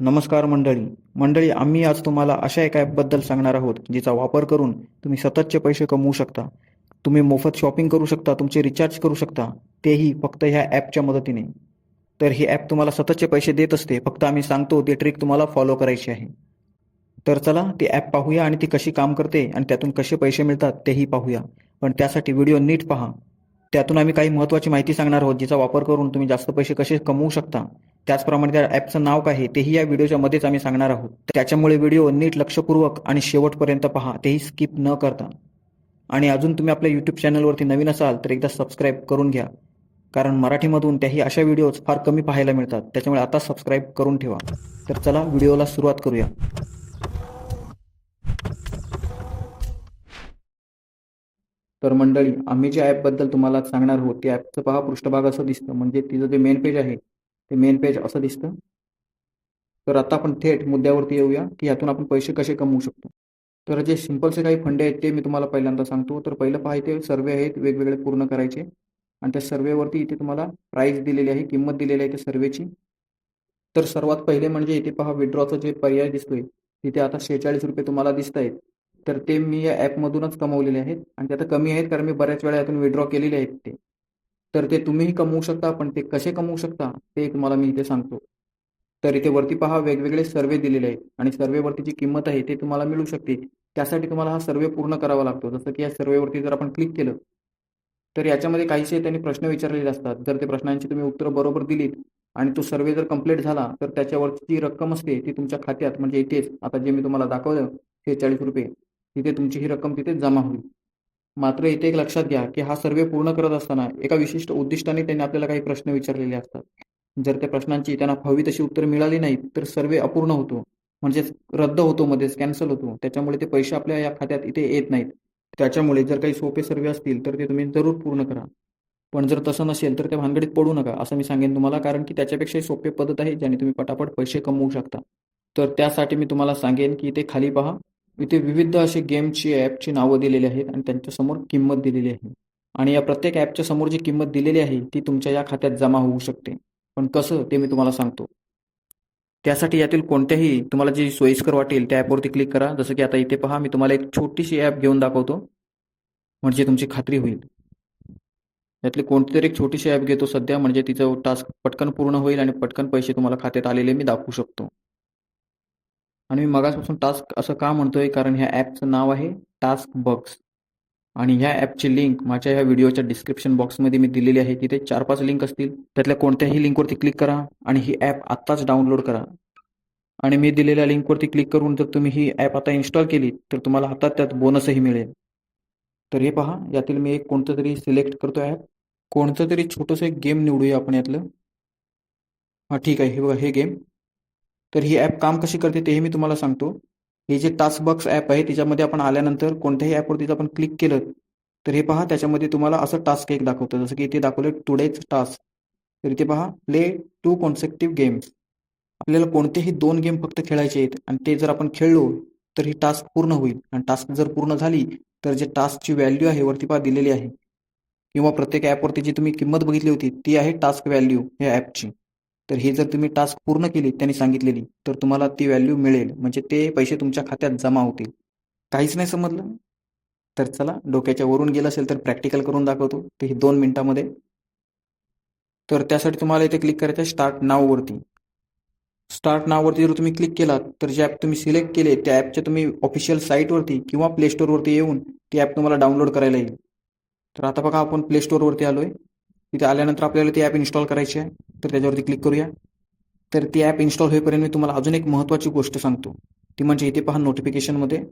नमस्कार मंडळी. मंडळी आम्ही आज तुम्हाला अशा एका ॲपबद्दल सांगणार आहोत जिचा वापर करून तुम्ही सततचे पैसे कमवू शकता. तुम्ही मोफत शॉपिंग करू शकता तुमचे रिचार्ज करू शकता. तेही फक्त ह्या ॲपच्या मदतीने. तर हे ॲप तुम्हाला सततचे पैसे देत असते फक्त आम्ही सांगतो ती ट्रिक तुम्हाला फॉलो करायची आहे. तर चला ती ॲप पाहूया आणि ती कशी काम करते आणि त्यातून कसे पैसे मिळतात तेही पाहूया. पण त्यासाठी व्हिडिओ नीट पहा. त्यातून आम्ही काही महत्त्वाची माहिती सांगणार आहोत जिचा वापर करून तुम्ही जास्त पैसे कसे कमवू शकता. त्याचप्रमाणे त्या ॲपचं नाव काय आहे तेही या व्हिडिओच्या मध्येच आम्ही सांगणार आहोत. त्याच्यामुळे व्हिडिओ नीट लक्षपूर्वक आणि शेवटपर्यंत पहा तेही स्किप न करता. आणि अजून तुम्ही आपल्या यूट्यूब चॅनलवरती नवीन असाल तर एकदा सबस्क्राईब करून घ्या. कारण मराठीमधून त्याही अशा व्हिडिओज फार कमी पाहायला मिळतात त्याच्यामुळे आता सबस्क्राईब करून ठेवा. तर चला व्हिडिओला सुरुवात करूया. तर मंडळी आम्ही ज्या ॲपबद्दल तुम्हाला सांगणार आहोत त्या ॲपचं पहा पृष्ठभाग असं दिसतं. म्हणजे तिचं जे मेन पेज आहे ते मेन पेज असं दिसतं. तर आता आपण थेट मुद्द्यावरती येऊया की यातून आपण पैसे कसे कमवू शकतो. तर जे सिम्पलचे काही फंडे आहेत ते मी तुम्हाला पहिल्यांदा सांगतो. तर पहिलं पाहिजे सर्वे आहेत वेगवेगळे पूर्ण करायचे. आणि त्या सर्वेवरती इथे तुम्हाला प्राईस दिलेली आहे किंमत दिलेली आहे त्या सर्वेची तर सर्वात पहिले म्हणजे इथे पहा विड्रॉचा जे पर्याय दिसतोय तिथे आता शेहेचाळीस रुपये तुम्हाला दिसत आहेत तर ते मी या ॲपमधूनच कमवलेले आहेत. आणि ते आता कमी आहेत कारण मी बऱ्याच वेळा यातून विड्रॉ केलेले आहेत ते. तर ते तुम्हीही कमवू शकता पण ते कसे कमवू शकता ते तुम्हाला मी इथे सांगतो. तर इथे वरती पहा वेगवेगळे सर्वे दिलेले आहेत आणि सर्वेवरती जी किंमत आहे ते तुम्हाला मिळू शकते. त्यासाठी तुम्हाला हा सर्वे पूर्ण करावा लागतो. जसं की या सर्वेवरती जर आपण क्लिक केलं तर याच्यामध्ये काहीसे त्यांनी प्रश्न विचारलेले असतात. जर ते प्रश्नांची तुम्ही उत्तरं बरोबर दिलीत आणि तो सर्वे जर कंप्लीट झाला तर त्याच्यावरची जी रक्कम असते ती तुमच्या खात्यात म्हणजे इथेच आता जे मी तुम्हाला दाखवलं शेहेचाळीस रुपये तिथे तुमची ही रक्कम तिथे जमा होईल. मात्र इथे एक लक्षात घ्या की हा सर्वे पूर्ण करत असताना एका विशिष्ट उद्दिष्टाने त्यांनी आपल्याला काही प्रश्न विचारलेले असतात. जर त्या प्रश्नांची त्यांना हवी तशी उत्तर मिळाली नाहीत तर सर्वे अपूर्ण होतो म्हणजेच रद्द होतो मध्येच कॅन्सल होतो. त्याच्यामुळे ते पैसे आपल्या या खात्यात इथे येत नाहीत. त्याच्यामुळे जर काही सोपे सर्वे असतील तर ते तुम्ही जरूर पूर्ण करा. पण जर तसं नसेल तर त्या भानगडीत पडू नका असं मी सांगेन तुम्हाला कारण की त्याच्यापेक्षाही सोपे पद्धत आहे ज्याने तुम्ही पटापट पैसे कमवू शकता. तर त्यासाठी मी तुम्हाला सांगेन की इथे खाली पहा. इथे विविध असे गेमची ॲपची नावं दिलेली आहेत आणि त्यांच्यासमोर किंमत दिलेली आहे. आणि या प्रत्येक ॲपच्या समोर जी किंमत दिलेली आहे ती तुमच्या या खात्यात जमा होऊ शकते. पण कसं ते मी तुम्हाला सांगतो. त्यासाठी यातील कोणत्याही तुम्हाला जी सोयीस्कर वाटेल त्या ॲपवरती क्लिक करा. जसं की आता इथे पहा मी तुम्हाला एक छोटीशी ॲप घेऊन दाखवतो. म्हणजे तुमची खात्री होईल. यातली कोणती तरी एक छोटीशी ॲप घेतो सध्या. म्हणजे तिचं टास्क पटकन पूर्ण होईल आणि पटकन पैसे तुम्हाला खात्यात आलेले मी दाखवू शकतो. आणि मी मगासपासून टास्क असं का म्हणतोय? कारण ह्या ॲपचं नाव आहे टास्क बॉक्स. आणि ह्या ॲपची लिंक माझ्या ह्या व्हिडिओच्या डिस्क्रिप्शन बॉक्समध्ये मी दिलेली आहे. तिथे चार पाच लिंक असतील. त्यातल्या कोणत्याही लिंकवरती क्लिक करा आणि ही ॲप आत्ताच डाउनलोड करा. आणि मी दिलेल्या लिंकवरती क्लिक करून जर तुम्ही ही ॲप आता इन्स्टॉल केली तर तुम्हाला हातात त्यात बोनसही मिळेल. तर हे पहा यातील मी एक कोणतं तरी सिलेक्ट करतो ॲप. कोणतं तरी छोटंसं एक गेम निवडूया आपण यातलं. हां ठीक आहे. हे बघा हे गेम. तर ही ॲप काम कशी करते तेही मी तुम्हाला सांगतो. हे जे टास्क बॉक्स ॲप आहे त्याच्यामध्ये आपण आल्यानंतर कोणत्याही ॲपवरती जर आपण क्लिक केलं तर हे पहा त्याच्यामध्ये तुम्हाला असं टास्क एक दाखवतं. जसं की इथे दाखवलं टुडेज टास्क तर इथे पहा प्ले टू कॉन्सेक्टिव्ह गेम्स आपल्याला कोणतेही दोन गेम फक्त खेळायचे आहेत आणि ते जर आपण खेळलो तर ही टास्क पूर्ण होईल. आणि टास्क जर पूर्ण झाली तर जे टास्कची व्हॅल्यू आहे वरती पहा दिलेली आहे. किंवा प्रत्येक ॲपवरती जी तुम्ही किंमत बघितली होती ती आहे टास्क व्हॅल्यू ह्या ॲपची तर हे जर तुम्ही टास्क पूर्ण केली त्यांनी सांगितलेली तर तुम्हाला ती व्हॅल्यू मिळेल. म्हणजे ते पैसे तुमच्या खात्यात जमा होतील. काहीच नाही समजलं? तर चला डोक्याच्या वरून गेलं असेल तर प्रॅक्टिकल करून दाखवतो. ते दोन मिनिटामध्ये. तर त्यासाठी तुम्हाला इथे क्लिक करायचं आहे स्टार्ट नाववरती स्टार्ट नाववरती जर तुम्ही क्लिक केलात तर जे ॲप तुम्ही सिलेक्ट केले त्या ॲपच्या तुम्ही ऑफिशियल साईटवरती किंवा प्ले स्टोअरवरती येऊन ती ॲप तुम्हाला डाउनलोड करायला येईल. तर आता बघा आपण प्ले स्टोअरवरती आलो आहे तिथे आल्यानंतर आपल्याला ती ॲप इन्स्टॉल करायची आहे. तर त्याच्यावरती क्लिक करूया. तर ती ॲप इन्स्टॉल होईपर्यंत मी तुम्हाला अजून एक महत्त्वाची गोष्ट सांगतो. ती म्हणजे इथे पहा नोटिफिकेशनमध्ये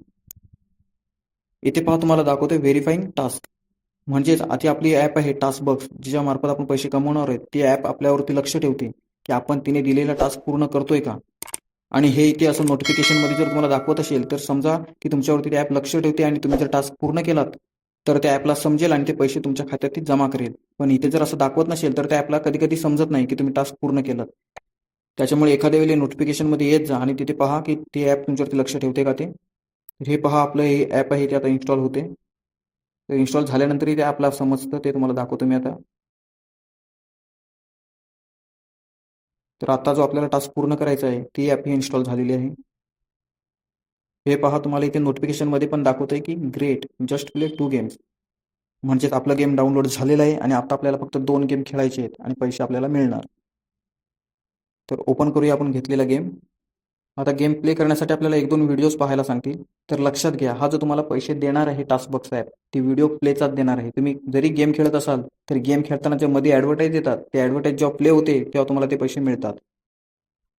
इथे पहा तुम्हाला दाखवते व्हेरीफाईंग टास्क म्हणजेच आता आपली ॲप आहे टास्क बॉक्स जिच्यामार्फत आपण पैसे कमवणार आहेत. ती ॲप आपल्यावरती लक्ष ठेवते की आपण तिने दिलेला टास्क पूर्ण करतोय का? आणि हे इथे असं नोटिफिकेशनमध्ये जर तुम्हाला दाखवत असेल तर समजा की तुमच्यावरती ते ॲप लक्ष ठेवते आणि तुम्ही जर टास्क पूर्ण केलात तर त्या ॲपला समजेल आणि ते पैसे तुमच्या खात्यात ती जमा करेल. पण इथे जर असं दाखवत नसेल तर त्या ॲपला कधी कधी समजत नाही की तुम्ही टास्क पूर्ण केलात. त्याच्यामुळे एखाद्या वेळी नोटिफिकेशनमध्ये येत जा आणि तिथे पहा की ते ॲप तुमच्यावरती लक्ष ठेवते का ते. हे पहा आपलं हे ॲप आहे ते आता इन्स्टॉल होते. तर इन्स्टॉल झाल्यानंतरही ते ॲपला समजतं ते तुम्हाला दाखवतो मी आता. तर आता जो आपल्याला टास्क पूर्ण करायचा आहे ती ॲप ही इन्स्टॉल झालेली आहे. हे पहा तुम्हाला इथे नोटिफिकेशनमध्ये पण दाखवतंय की great just play two games म्हणजेच आपला गेम डाउनलोड झालेला आहे आणि आता आपल्याला फक्त दोन गेम खेळायचे आहेत आणि पैसे आपल्याला मिळणार. तर ओपन करूया आपण घेतलेला गेम आता गेम प्ले करण्यासाठी आपल्याला एक दोन व्हिडिओज पाहायला सांगतील. तर लक्षात घ्या हा जो तुम्हाला पैसे देणार आहे टास्कबॉक्स ॲप ती व्हिडिओ प्लेचाच देणार आहे. तुम्ही जरी गेम खेळत असाल तर गेम खेळताना जे मध्ये ॲडव्हर्टाईज येतात ते ॲडव्हर्टाईज जेव्हा प्ले होते तेव्हा तुम्हाला ते पैसे मिळतात.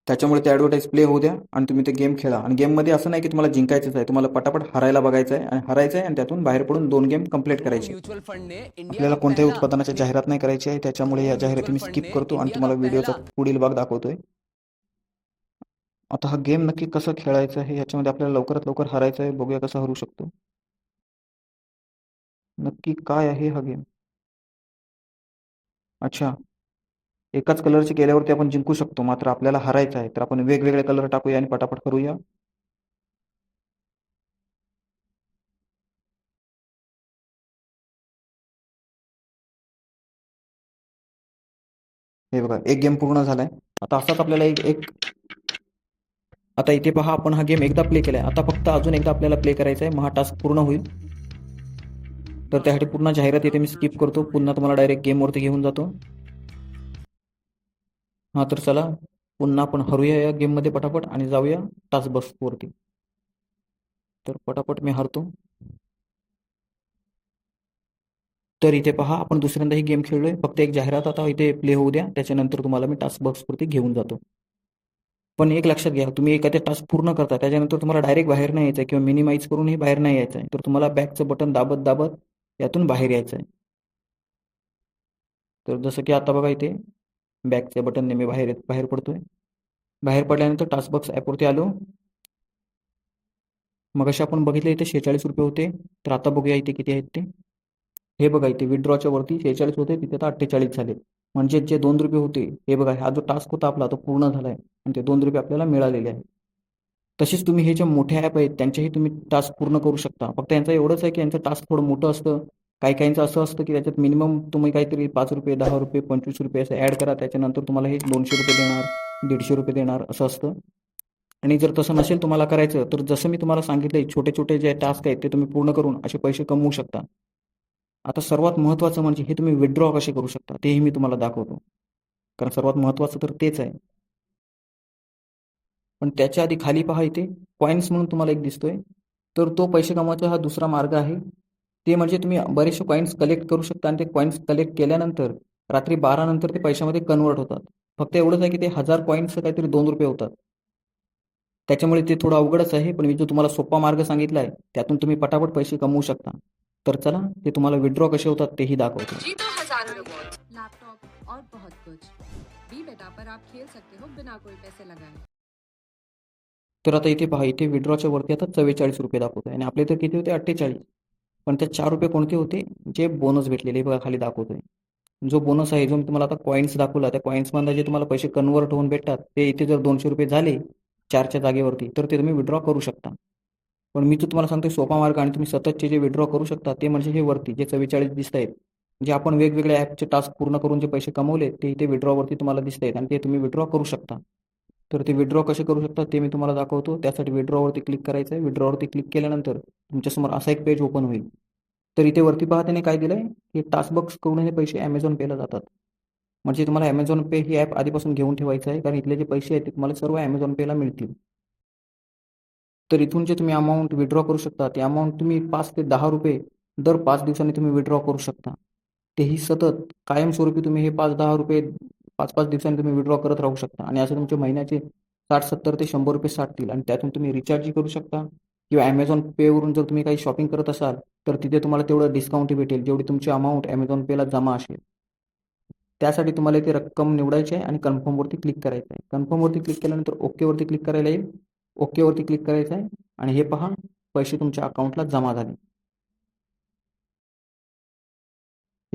त्याच्यामुळे ते ॲडव्हर्टाईज प्ले होऊ द्या आणि तुम्ही ते गेम खेळा. आणि गेममध्ये असं नाही की तुम्हाला जिंकायचंच आहे. तुम्हाला पटापट हरायला बघायचं आहे आणि हरायचं आहे आणि त्यातून बाहेर पडून दोन गेम कंप्लीट करायचे. म्युच्युअल आपल्याला कोणत्याही उत्पादनाच्या जाहिरात नाही करायची आहे. त्याच्यामुळे या जाहिराती मी स्किप करतो आणि तुम्हाला व्हिडिओचा पुढील भाग दाखवतोय. आता हा गेम नक्की कसं खेळायचं आहे याच्यामध्ये आपल्याला लवकरात लवकर हरायचं आहे. बघूया कसं हरू शकतो. नक्की काय आहे हा गेम अच्छा. एकाच कलरचे केल्यावरती आपण जिंकू शकतो. मात्र आपल्याला हरायचं आहे. तर आपण वेगवेगळे कलर टाकूया आणि पटापट करूया. हे बघा एक गेम पूर्ण झालाय. आता असाच आपल्याला एक एक आता इथे पहा आपण हा गेम एकदा प्ले केलाय. आता फक्त अजून एकदा आपल्याला प्ले करायचा आहे मग हा टास्क पूर्ण होईल. तर त्यासाठी पूर्ण जाहिरात इथे मी स्किप करतो. पुन्हा तुम्हाला डायरेक्ट गेमवरती घेऊन जातो. हा तर चला पुन्हा आपण हरूया या गेममध्ये पटापट आणि जाऊया टास्क बसवरती तर पटापट मी हरतो. तर इथे पहा आपण दुसऱ्यांदा ही गेम खेळलोय. फक्त एक जाहिरात आता इथे प्ले होऊ द्या. त्याच्यानंतर तुम्हाला मी टास्क बॉक्सवरती घेऊन जातो. पण एक लक्षात घ्या तुम्ही एखाद्या टास्क पूर्ण करता त्याच्यानंतर तुम्हाला डायरेक्ट बाहेर नाही यायचं आहे किंवा मिनिमाइज करूनही बाहेर नाही यायचं आहे तर तुम्हाला बॅकचं बटन दाबत दाबत यातून बाहेर यायचं आहे तर जसं की आता बघा इथे बॅकचे बटन नेहमी बाहेर येत बाहेर पडतोय. बाहेर पडल्यानंतर टास्क बॉक्स ॲपवरती आलो. मग असे आपण बघितले इथे शेहेचाळीस रुपये होते. तर आता बघूया इथे किती आहेत ते. हे बघा इथे विड्रॉच्या वरती शेहेचाळीस होते तिथे आता अठ्ठेचाळीस झाले. म्हणजे जे दोन रुपये होते हे बघा हा जो टास्क होता आपला तो पूर्ण झाला आहे आणि ते दोन रुपये आपल्याला मिळालेले आहे तसेच तुम्ही हे जे मोठे ॲप आहेत त्यांचेही तुम्ही टास्क पूर्ण करू शकता. फक्त यांचं एवढंच आहे की यांचं टास्क थोडं मोठं असतं. काही काहींचं असं असतं की त्याच्यात मिनिमम तुम्ही काहीतरी पाच रुपये दहा रुपये पंचवीस रुपये असं ॲड करा. त्याच्यानंतर तुम्हाला हे दोनशे रुपये देणार दीडशे रुपये देणार असं असतं. आणि जर तसं नसेल तुम्हाला करायचं तर जसं मी तुम्हाला सांगितलं छोटे छोटे जे टास्क आहेत ते तुम्ही पूर्ण करून असे पैसे कमवू शकता. आता सर्वात महत्त्वाचं म्हणजे हे तुम्ही विड्रॉ कसे करू शकता तेही मी तुम्हाला दाखवतो. कारण सर्वात महत्त्वाचं तर तेच आहे. पण त्याच्या आधी खाली पहा इथे कॉईन्स म्हणून तुम्हाला एक दिसतोय. तर तो पैसे कमवायचा हा दुसरा मार्ग आहे. ते म्हणजे तुम्ही बरेचसे कॉईन्स कलेक्ट करू शकता आणि ते कॉईन्स कलेक्ट केल्यानंतर रात्री बारा नंतर ते पैशामध्ये कन्वर्ट होतात. फक्त एवढंच आहे की ते हजार कॉईन्सचं काहीतरी दोन रुपये होतात. त्याच्यामुळे ते थोडं अवघडच आहे पण मी जो तुम्हाला सोपा मार्ग सांगितला आहे त्यातून तुम्ही पटापट पैसे कमवू शकता. तर चला ते तुम्हाला विड्रॉ कसे होतात तेही दाखवतो. जीतो हजारों रिवॉर्ड लैपटॉप और बहुत कुछ। बी बेटा पर आप खेल सकते हो बिना कोई पैसे लगाए। तर आता इथे पहा इथे विड्रॉच्या वरती आता चव्वेचाळीस रुपये दाखवत आहे आणि आपले तर किती होते? अठ्ठेचाळीस. पण ते चार रुपये कोणते होते? जे बोनस भेटलेले बघा खाली दाखवतोय. जो बोनस आहे जो मी तुम्हाला आता कॉईन्स दाखवला त्या कॉईन्समधनं जे तुम्हाला पैसे कन्वर्ट होऊन भेटतात ते इथे जर दोनशे रुपये झाले चारच्या जागेवरती तर ते तुम्ही विड्रॉ करू शकता. पण मी जो तुम्हाला सांगतो सोपा मार्ग आणि तुम्ही सततचे जे विड्रॉ करू शकता ते म्हणजे हे वरती जे चव्वेचाळीस दिसत आहेत जे आपण वेगवेगळ्या ॲपचे टास्क पूर्ण करून जे पैसे कमवले ते इथे विड्रॉवरती तुम्हाला दिसत आहेत आणि ते तुम्ही विड्रॉ करू शकता. तर ते विड्रॉ कसे करू शकता ते मी तुम्हाला दाखवतो. त्यासाठी विड्रॉवरती क्लिक करायचं आहे. विड्रॉवरती क्लिक केल्यानंतर तुमच्यासमोर असा एक पेज ओपन होईल. तर इथे वरती पहा त्याने काय दिलंय? हे की करून हे पैसे ॲमेझॉन पेला जातात. म्हणजे तुम्हाला ॲमेझॉन पे ही ॲप आधीपासून घेऊन ठेवायचं आहे. कारण इथले जे पैसे आहेत ते तुम्हाला सर्व ॲमेझॉन पेला मिळतील. तर इथून जे तुम्ही अमाऊंट विड्रॉ करू शकता ते अमाऊंट तुम्ही पाच ते दहा रुपये दर पाच दिवसांनी तुम्ही विड्रॉ करू शकता. तेही सतत कायमस्वरूपी तुम्ही हे पाच दहा रुपये पाच पाच दिवसांनी तुम्ही विड्रॉ करत राहू शकता. आणि असं तुमचे महिन्याचे साठ सत्तर ते शंभर रुपये साठतील आणि त्यातून तुम्ही रिचार्जही करू शकता. किंवा ॲमेझॉन पेवरून जर तुम्ही काही शॉपिंग करत असाल तर तिथे तुम्हाला तेवढं डिस्काउंटही भेटेल जेवढी तुमची अमाऊंट ॲमेझॉन पेला जमा असेल. त्यासाठी तुम्हाला इथे रक्कम निवडायची आहे आणि कन्फर्मवरती क्लिक करायचं आहे. कन्फर्मवरती क्लिक केल्यानंतर ओकेवरती क्लिक करायला येईल. ओकेवरती क्लिक करायचं आहे. आणि हे पहा पैसे तुमच्या अकाउंटला जमा झाले.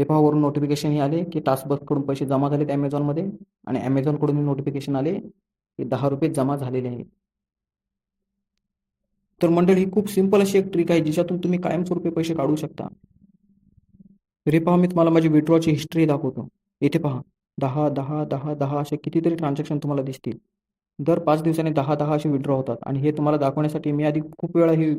हे वरून नोटिफिकेशन हे आले की टास्कबॉक्सकडून पैसे जमा झालेत ॲमेझॉनमध्ये आणि ॲमेझॉनकडून नोटिफिकेशन आले की दहा रुपये जमा झालेले आहेत. तर मंडळ ही खूप सिंपल अशी एक ट्रिक आहे ज्याच्यातून तुम्ही कायमस्वरूपी पैसे काढू शकता. तरी पहा मी तुम्हाला माझी विड्रॉची हिस्ट्री दाखवतो. इथे पहा दहा दहा दहा दहा असे कितीतरी ट्रान्झॅक्शन तुम्हाला दिसतील. दर पाच दिवसांनी दहा दहा असे विड्रॉ होतात. आणि हे तुम्हाला दाखवण्यासाठी मी आधी खूप वेळा ही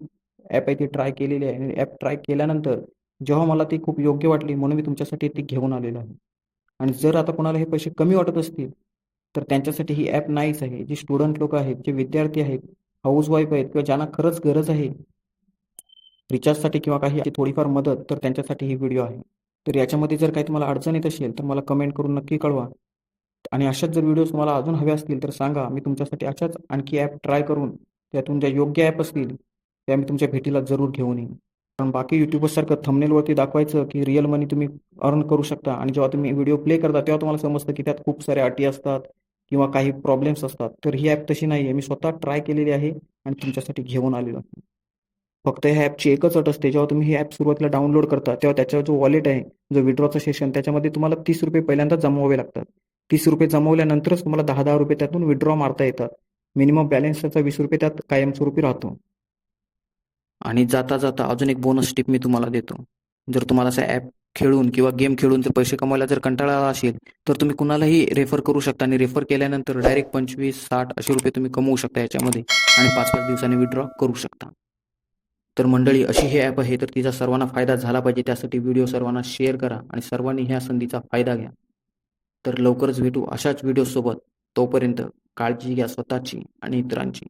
ॲप आहे ती ट्राय केलेली आहे. आणि ॲप ट्राय केल्यानंतर जेव्हा मला ती खूप योग्य वाटली म्हणून मी तुमच्यासाठी ती घेऊन आलेलो आहे. आणि जर आता कोणाला हे पैसे कमी वाटत असतील तर त्यांच्यासाठी ही ॲप नाहीच आहे जी स्टुडंट लोक आहेत जे विद्यार्थी आहेत हाऊसवाईफ आहेत किंवा ज्यांना खरंच गरज आहे रिचार्जसाठी किंवा काही थोडीफार मदत तर त्यांच्यासाठी ही व्हिडिओ आहे. तर याच्यामध्ये जर काही तुम्हाला अडचण येत असेल तर मला कमेंट करून नक्की कळवा. आणि अशाच जर व्हिडिओज तुम्हाला अजून हवे असतील तर सांगा. मी तुमच्यासाठी अशाच आणखी ॲप ट्राय करून त्यातून ज्या योग्य ॲप असतील त्या मी तुमच्या भेटीला जरूर घेऊन येईन. कारण बाकी यूट्यूबर्ससारखं थंबनेलवरती दाखवायचं की रिअल मनी तुम्ही अर्न करू शकता. आणि जेव्हा तुम्ही व्हिडिओ प्ले करता तेव्हा तुम्हाला समजतं की त्यात खूप साऱ्या अटी असतात किंवा काही प्रॉब्लेम्स असतात. तर ही ॲप तशी नाही आहे मी स्वतः ट्राय केलेली आहे आणि तुमच्यासाठी घेऊन आलेलो आहे. फक्त ह्या ॲपची एकच अट असते. जेव्हा तुम्ही ही ॲप सुरुवातीला डाउनलोड करता तेव्हा त्याचा जो वॉलेट आहे जो विड्रॉचं सेशन त्याच्यामध्ये तुम्हाला तीस रुपये पहिल्यांदा जमवावे लागतात. तीस रुपये जमवल्यानंतरच तुम्हाला दहा दहा रुपये त्यातून विड्रॉ मारता येतात. मिनिमम बॅलन्स त्याचा वीस रुपये त्यात कायमस्वरूपी राहतो. आणि जाता जाता अजून एक बोनस टिप मी तुम्हाला देतो. जर तुम्हाला असं ॲप खेळून किंवा गेम खेळून जर पैसे कमवायला जर कंटाळा आला असेल तर तुम्ही कुणालाही रेफर करू शकता आणि रेफर केल्यानंतर डायरेक्ट पंचवीस साठ असे रुपये तुम्ही कमवू शकता याच्यामध्ये आणि पाच पाच दिवसांनी विड्रॉ करू शकता. तर मंडळी अशी हे ॲप आहे तर तिचा सर्वांना फायदा झाला पाहिजे. त्यासाठी व्हिडिओ सर्वांना शेअर करा आणि सर्वांनी ह्या संधीचा फायदा घ्या. तर लवकरच भेटू अशाच व्हिडिओसोबत तोपर्यंत काळजी घ्या स्वतःची आणि इतरांची.